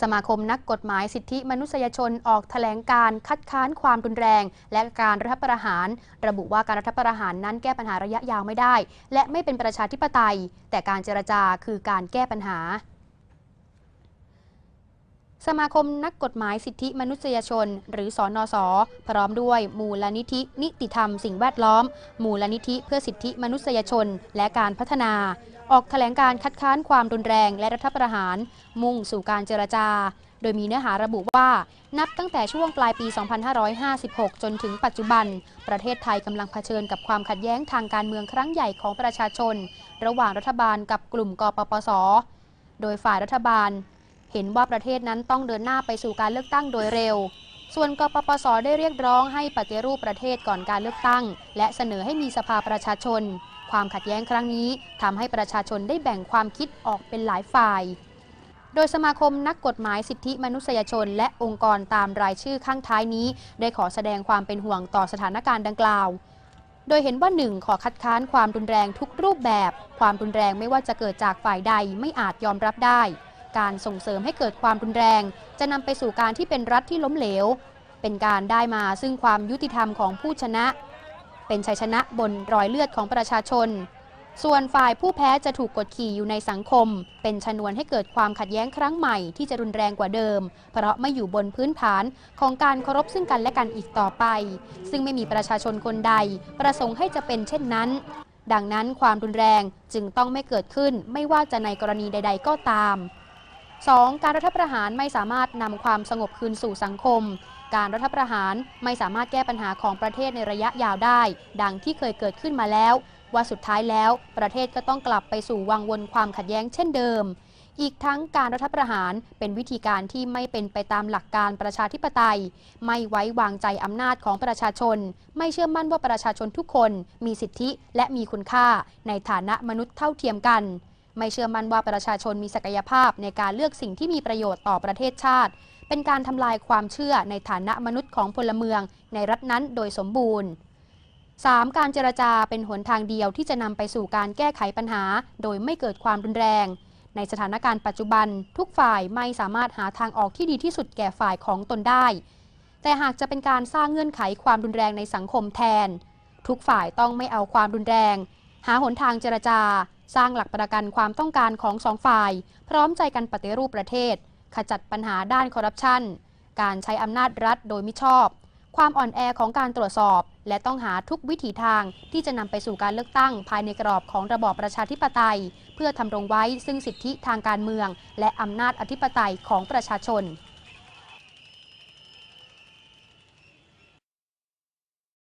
สมาคมนักกฎหมายสิทธิมนุษยชนออกแถลงการคัดค้านความรุนแรง และการรัฐประหาร ระบุว่าการรัฐประหารนั้นแก้ปัญหาระยะยาวไม่ได้ และไม่เป็นประชาธิปไตย แต่การเจรจาคือการแก้ปัญหา สมาคมนักกฎหมายสิทธิมนุษยชน หรือสอนอสอพร้อมด้วยมูลนิธิ นิติธรรมสิ่งแวดล้อม มูลนิธิเพื่อสิทธิมนุษยชน และการพัฒนา ออกแถลงการคัดค้านความรุนแรงและรัฐประหาร มุ่งสู่การเจรจา โดยมีเนื้อหาระบุว่า นับตั้งแต่ช่วงปลายปี 2556 จนถึงปัจจุบัน ประเทศไทยกำลังเผชิญกับความขัดแย้งทางการเมืองครั้งใหญ่ของประชาชน ระหว่างรัฐบาลกับกลุ่มกปปสโดยฝ่ายรัฐบาล เห็นว่าประเทศนั้นต้องเดินหน้าไปสู่การเลือกตั้งโดยเร็ว ส่วนกปปสได้เรียกร้องให้ปฏิรูปประเทศก่อนการเลือกตั้ง และเสนอให้มีสภาประชาชน ความขัดแย้งครั้งนี้ทำให้ประชาชนได้แบ่งความคิดออกเป็นหลายฝ่าย โดยสมาคมนักกฎหมายสิทธิมนุษยชน และองค์กรตามรายชื่อข้างท้ายนี้ ได้ขอแสดงความเป็นห่วงต่อสถานการณ์ดังกล่าวโดยเห็นว่าหนึ่งขอคัดค้านความรุนแรงทุกรูปแบบ ความรุนแรงไม่ว่าจะเกิดจากฝ่ายใดไม่อาจยอมรับได้ การส่งเสริมให้เกิดความรุนแรง จะนำไปสู่การที่เป็นรัฐที่ล้มเหลว เป็นการได้มาซึ่งความยุติธรรมของผู้ชนะ เป็นชัยชนะบนรอยเลือดของประชาชน ส่วนฝ่ายผู้แพ้จะถูกกดขี่อยู่ในสังคม เป็นชนวนให้เกิดความขัดแย้งครั้งใหม่ที่จะรุนแรงกว่าเดิม เพราะไม่อยู่บนพื้นฐานของการเคารพซึ่งกันและกันอีกต่อไป ซึ่งไม่มีประชาชนคนใด ประสงค์ให้จะเป็นเช่นนั้นดังนั้นความรุนแรงจึงต้องไม่เกิดขึ้นไม่ว่าจะในกรณีใด ๆ ก็ตาม 2. การรัฐประหารไม่สามารถนำความสงบคืนสู่สังคม การรัฐประหารไม่สามารถแก้ปัญหาของประเทศในระยะยาวได้ ดังที่เคยเกิดขึ้นมาแล้ว ว่าสุดท้ายแล้ว ประเทศก็ต้องกลับไปสู่วังวนความขัดแย้งเช่นเดิม อีกทั้งการรัฐประหารเป็นวิธีการที่ไม่เป็นไปตามหลักการประชาธิปไตย ไม่ไว้วางใจอำนาจของประชาชน ไม่เชื่อมั่นว่าประชาชนทุกคน มีสิทธิและมีคุณค่า ในฐานะมนุษย์เท่าเทียมกัน ไม่เชื่อมั่นว่าประชาชนมีศักยภาพในการเลือกสิ่งที่มีประโยชน์ต่อประเทศชาติ เป็นการทำลายความเชื่อในฐานะมนุษย์ของพลเมืองในรัฐนั้นโดยสมบูรณ์ 3. การเจรจาเป็นหนทางเดียวที่จะนำไปสู่การแก้ไขปัญหา โดยไม่เกิดความรุนแรง ในสถานการณ์ปัจจุบัน ทุกฝ่ายไม่สามารถหาทางออกที่ดีที่สุดแก่ฝ่ายของตนได้ แต่หากจะเป็นการสร้างเงื่อนไขความรุนแรงในสังคมแทน ทุกฝ่ายต้องไม่เอาความรุนแรง หาหนทางเจรจา สร้างหลักประกันความต้องการของสองฝ่าย พร้อมใจกันปฏิรูปประเทศ ขจัดปัญหาด้านคอร์รัปชัน การใช้อำนาจรัฐโดยมิชอบ ความอ่อนแอของการตรวจสอบ และต้องหาทุกวิถีทางที่จะนำไปสู่การเลือกตั้ง ภายในกรอบของระบอบประชาธิปไตย เพื่อทำรงไว้ซึ่งสิทธิทางการเมือง และอำนาจอธิปไตยของประชาชน